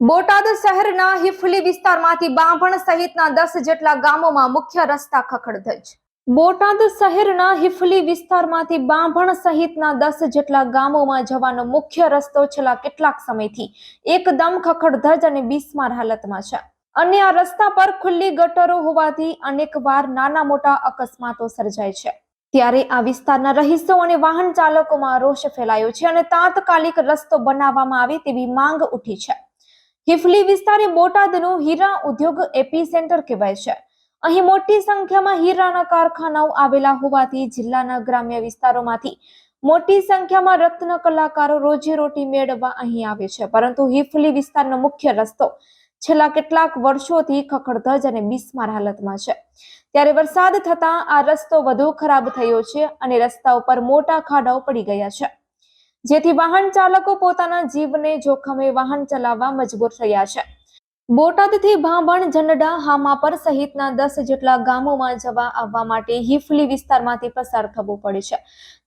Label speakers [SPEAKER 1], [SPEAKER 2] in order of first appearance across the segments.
[SPEAKER 1] બોટાદ શહેરના હિફલી વિસ્તારમાંથી બાંભણ સહિતના દસ જેટલા ગામોમાં મુખ્ય રસ્તા ખખડધજ. બોટાદ શહેરના હિફલી વિસ્તારમાંથી બાંભણ સહિતના દસ જેટલા ગામોમાં જવાનો મુખ્ય રસ્તો છેલ્લા કેટલાક સમયથી એકદમ ખખડધજ અને બિસ્માર હાલતમાં છે. અને આ રસ્તા પર ખુલ્લી ગટરો હોવાથી અનેકવાર નાના મોટા અકસ્માતો સર્જાય છે. ત્યારે આ વિસ્તારના રહીશો અને વાહન ચાલકોમાં રોષ ફેલાયો છે અને તાત્કાલિક રસ્તો બનાવવામાં આવે તેવી માંગ ઉઠી છે. હિફલી વિસ્તાર એ બોટાદનું હીરા ઉદ્યોગ એપી સેન્ટર કહેવાય છે. અહીં મોટી સંખ્યામાં હીરાના કારખાનાઓ આવેલા હોવાથી જિલ્લાના ગ્રામ્ય વિસ્તારોમાંથી મોટી સંખ્યામાં રત્ન કલાકારો રોજીરોટી મેળવવા અહીં આવે છે. પરંતુ હિફલી વિસ્તારનો મુખ્ય રસ્તો છેલ્લા કેટલાક વર્ષોથી ખખડધજ અને બિસ્માર હાલતમાં છે. ત્યારે વરસાદ થતા આ રસ્તો વધુ ખરાબ થયો છે અને રસ્તા ઉપર મોટા ખાડાઓ પડી ગયા છે. જેથી વાહન ચાલકો પોતાના જીવને જોખમે વાહન ચલાવવા મજબૂર થયા છે. બોટાદથી ભાંભણ જનડા હામાપર સહિતના દસ જેટલા ગામોમાં જવા આવવા માટે હિફલી વિસ્તારમાંથી પસાર થવું પડે છે.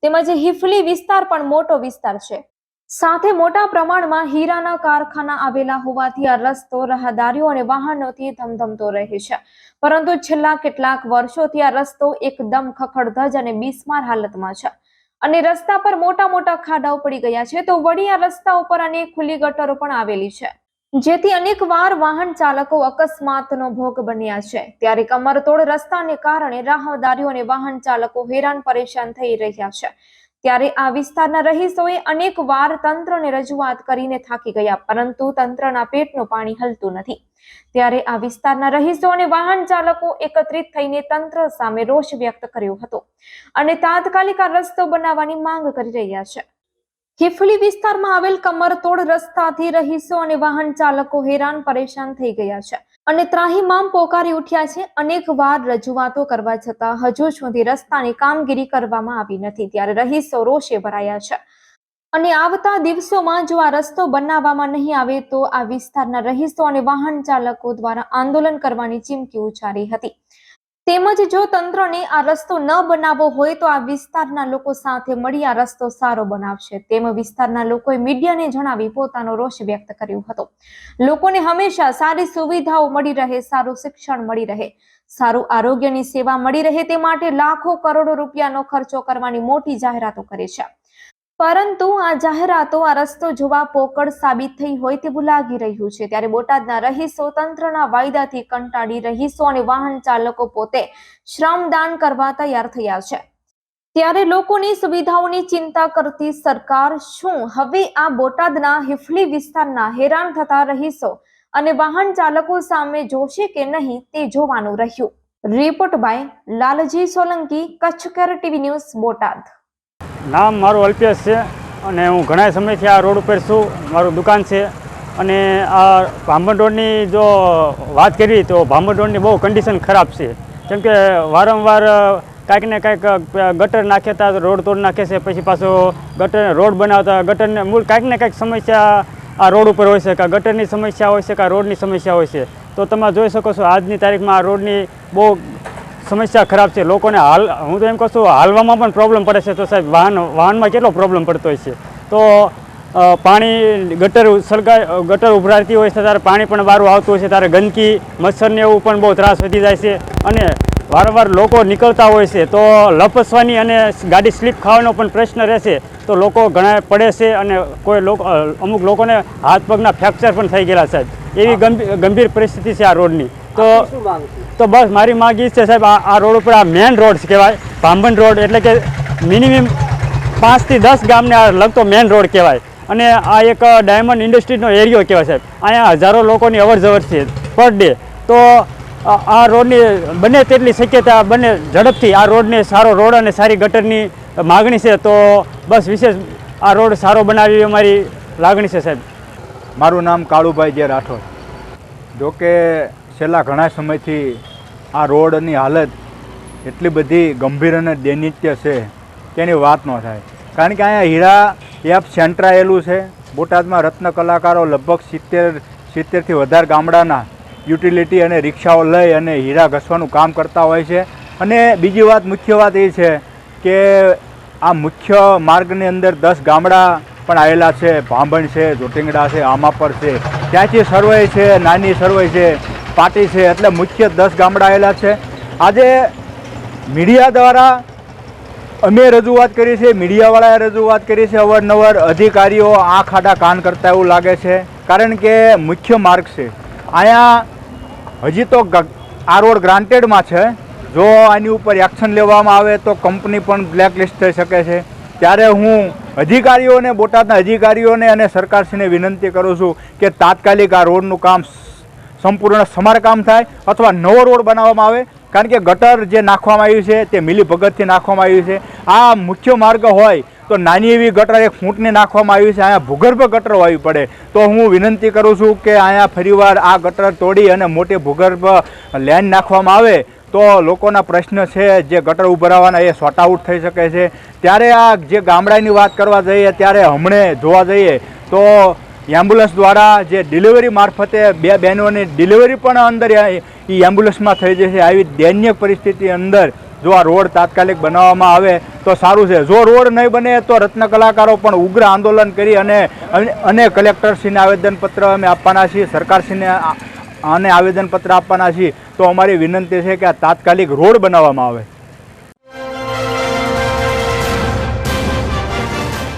[SPEAKER 1] તેમજ હિફલી વિસ્તાર પણ મોટો વિસ્તાર છે. સાથે મોટા પ્રમાણમાં હીરાના કારખાના આવેલા હોવાથી આ રસ્તો રાહદારીઓ અને વાહનોથી ધમધમતો રહે છે. પરંતુ છેલ્લા કેટલાક વર્ષોથી આ રસ્તો એકદમ ખખડધજ અને બિસ્માર હાલતમાં છે. અને રસ્તા પર મોટા મોટા ખાડાઓ પડી ગયા છે, તો વળી આ રસ્તા ઉપર અનેક ખુલ્લી ગટરો પણ આવેલી છે. જેથી અનેક વાર વાહન ચાલકો અકસ્માતનો ભોગ બન્યા છે. ત્યારે કમરતોડ રસ્તાને કારણે રાહદારીઓ અને વાહન ચાલકો હેરાન પરેશાન થઈ રહ્યા છે. ત્યારે આ વિસ્તારના રહીશોએ અનેક વાર તંત્રને રજૂઆત કરીને થાકી ગયા, પરંતુ તંત્રના પેટનું પાણી હલતું નથી. ત્યારે આ વિસ્તારના રહીશો અને વાહન ચાલકો એકત્રિત થઈને તંત્ર સામે રોષ વ્યક્ત કર્યો હતો અને તાત્કાલિક આ રસ્તો બનાવવાની માંગ કરી રહ્યા છે. હિફલી વિસ્તારમાં આવેલ કમરતોડ રસ્તાથી રહીશો અને વાહન ચાલકો હેરાન પરેશાન થઈ ગયા છે. અને ત્રાહીમામ પોકારી ઉઠ્યા છે. અનેક વાર રજૂઆતો કરવા છતાં હજુ સુધી રસ્તાની કામગીરી કરવામાં આવી નથી. ત્યારે રહીશો રોષે ભરાયા છે. અને આવતા દિવસોમાં જો આ રસ્તો બનાવવામાં નહીં આવે તો આ વિસ્તારના રહીશો અને વાહન ચાલકો દ્વારા આંદોલન કરવાની ચીમકી ઉચ્ચારી હતી. તેમજ જો તંત્રને આ રસ્તો ન બનાવવો હોય તો આ વિસ્તારના લોકો સાથે મળી આ રસ્તો સારો બનાવશે. તેમ વિસ્તારના લોકોએ મીડિયાને જણાવી પોતાનો રોષ વ્યક્ત કર્યો હતો. લોકોને હંમેશા સારી સુવિધાઓ મળી રહે, સારું શિક્ષણ મળી રહે, સારું આરોગ્યની સેવા મળી રહે, તે માટે લાખો કરોડો રૂપિયાનો ખર્ચો કરવાની મોટી જાહેરાતો કરે છે. પરંતુ આ જાહેરાતો, આ રસ્તો જોવા પોકળ સાબિત થઈ હોય તેવું લાગી રહ્યું છે. ત્યારે બોટાદના રહીશો તંત્રના વાયદાથી કંટાળી રહીશો અને વાહન ચાલકો પોતે શ્રમદાન કરવા તૈયાર થયા છે. ત્યારે લોકોની સુવિધાઓની ચિંતા કરતી સરકાર શું? હવે આ બોટાદના હિફલી વિસ્તારના હેરાન થતા રહીશો અને વાહન ચાલકો સામે જોશે કે નહીં તે જોવાનું રહ્યું. Report by Lalji Solanki, Kutch care TV news, Botad.
[SPEAKER 2] નામ મારું અલ્પેશ છે અને હું ઘણા સમયથી આ રોડ ઉપર છું. મારું દુકાન છે અને આ ભાંભણ રોડની જો વાત કરી તો ભાંભણ રોડની બહુ કન્ડિશન ખરાબ છે. કેમ કે વારંવાર કાંઈક ને કાંઈક ગટર નાખેતા રોડ તોડ નાખે છે, પછી પાછો ગટર રોડ બનાવતા ગટરને મૂળ કાંઈક ને કાંઈક સમસ્યા આ રોડ ઉપર હોય છે, કાં ગટરની સમસ્યા હોય છે, કાં રોડની સમસ્યા હોય છે. તો તમે જોઈ શકો છો, આજની તારીખમાં આ રોડની બહુ સમસ્યા ખરાબ છે. લોકોને હાલ, હું તો એમ કહું છું, હાલવામાં પણ પ્રોબ્લેમ પડે છે. તો સાહેબ, વાહન, વાહનમાં કેટલો પ્રોબ્લેમ પડતો હોય છે? તો પાણી, ગટર સરકાર ગટર ઉભરાતી હોય છે, ત્યારે પાણી પણ બહાર આવતું હોય છે, ત્યારે ગંદકી મચ્છરને એવું પણ બહુ ત્રાસ વધી જાય છે. અને વારંવાર લોકો નીકળતા હોય છે. તો લપસવાની અને ગાડી સ્લીપ ખાવાનો પણ પ્રશ્ન રહેશે તો લોકો ઘણા પડે છે અને કોઈ લોકો અમુક લોકોને હાથ પગના ફ્રેક્ચર પણ થઈ ગયેલા સાહેબ, એવી ગંભીર પરિસ્થિતિ છે આ રોડની. તો તો બસ મારી માંગ છે સાહેબ, આ રોડ ઉપર આ મેન રોડ કહેવાય, ભાંભણ રોડ એટલે કે મિનિમમ પાંચથી દસ ગામને આ લગતો મેન રોડ કહેવાય. અને આ એક ડાયમંડ ઇન્ડસ્ટ્રીનો એરિયો કહેવાય સાહેબ. અહીંયા હજારો લોકોની અવર છે પર ડે તો આ રોડની બને તેટલી શક્યતા બને ઝડપથી આ રોડને સારો રોડ અને સારી ગટરની માગણી છે, તો બસ વિશેષ આ રોડ સારો બનાવી અમારી લાગણી છે સાહેબ.
[SPEAKER 3] મારું નામ કાળુભાઈ જે રાઠોડ. જોકે છેલ્લા ઘણા સમયથી આ રોડની હાલત એટલી બધી ગંભીર અને દૈનિત્ય છે, તેની વાત ન થાય. કારણ કે અહીંયા હીરા એપ સેન્ટરાયેલું છે. બોટાદમાં રત્ન કલાકારો લગભગ સિત્તેર, સિત્તેરથી વધારે ગામડાના યુટિલિટી અને રિક્ષાઓ લઈ અને હીરા ઘસવાનું કામ કરતા હોય છે. અને બીજી વાત, મુખ્ય વાત એ છે કે આ મુખ્ય માર્ગની અંદર દસ ગામડા પણ આવેલા છે. ભાંભણ છે, જોટિંગડા છે, આમાપર છે. ત્યાંથી સર્વે છે, નાની સર્વે છે. પાટી છે એટલે મુખ્ય દસ ગામડા આવેલા છે. આજે મીડિયા દ્વારા અમે રજૂઆત કરી છે, મીડિયાવાળાએ રજૂઆત કરી છે, અવારનવાર અધિકારીઓ આંખ આડા કાન કરતા એવું લાગે છે. કારણ કે મુખ્ય માર્ગ છે. અહીંયા હજી તો આ રોડ ગ્રાન્ટેડમાં છે. જો આની ઉપર એક્શન લેવામાં આવે તો કંપની પણ બ્લેકલિસ્ટ થઈ શકે છે. ત્યારે હું અધિકારીઓને, બોટાદના અધિકારીઓને અને સરકારશ્રીને વિનંતી કરું છું કે તાત્કાલિક આ રોડનું કામ સંપૂર્ણ સમારકામ થાય અથવા નવો રોડ બનાવવામાં આવે, કારણ કે ગટર જે નાખવામાં આવ્યું છે તે મિલી ભગતથી નાખવામાં આવ્યું છે. આ મુખ્ય માર્ગ હોય તો નાની એવી ગટર એક ફૂંટને નાખવામાં આવ્યું છે, અહીંયા ભૂગર્ભ ગટર વાવી પડે. તો હું વિનંતી કરું છું કે અહીંયા ફરીવાર આ ગટર તોડી અને મોટી ભૂગર્ભ લેન નાખવામાં આવે. તો લોકોના પ્રશ્ન છે જે ગટર ઉભરાવાના એ સોર્ટ આઉટ થઈ શકે છે. ત્યારે આ જે ગામડાની વાત કરવા જઈએ, ત્યારે હમણે જોવા જઈએ તો એમ્બ્યુલન્સ દ્વારા જે ડિલિવરી મારફતે બે બહેનોની ડિલિવરી પણ અંદર એ એમ્બ્યુલન્સમાં થઈ જશે. આવી દૈન્ય પરિસ્થિતિ અંદર જો આ રોડ તાત્કાલિક બનાવવામાં આવે તો સારું છે. જો રોડ નહીં બને તો રત્ન કલાકારો પણ ઉગ્ર આંદોલન કરી અને અને કલેક્ટરશ્રીને આવેદનપત્ર અમે આપવાના છીએ, સરકારશ્રીને આને આવેદનપત્ર આપવાના છીએ. તો અમારી વિનંતી છે કે આ તાત્કાલિક રોડ બનાવવામાં આવે.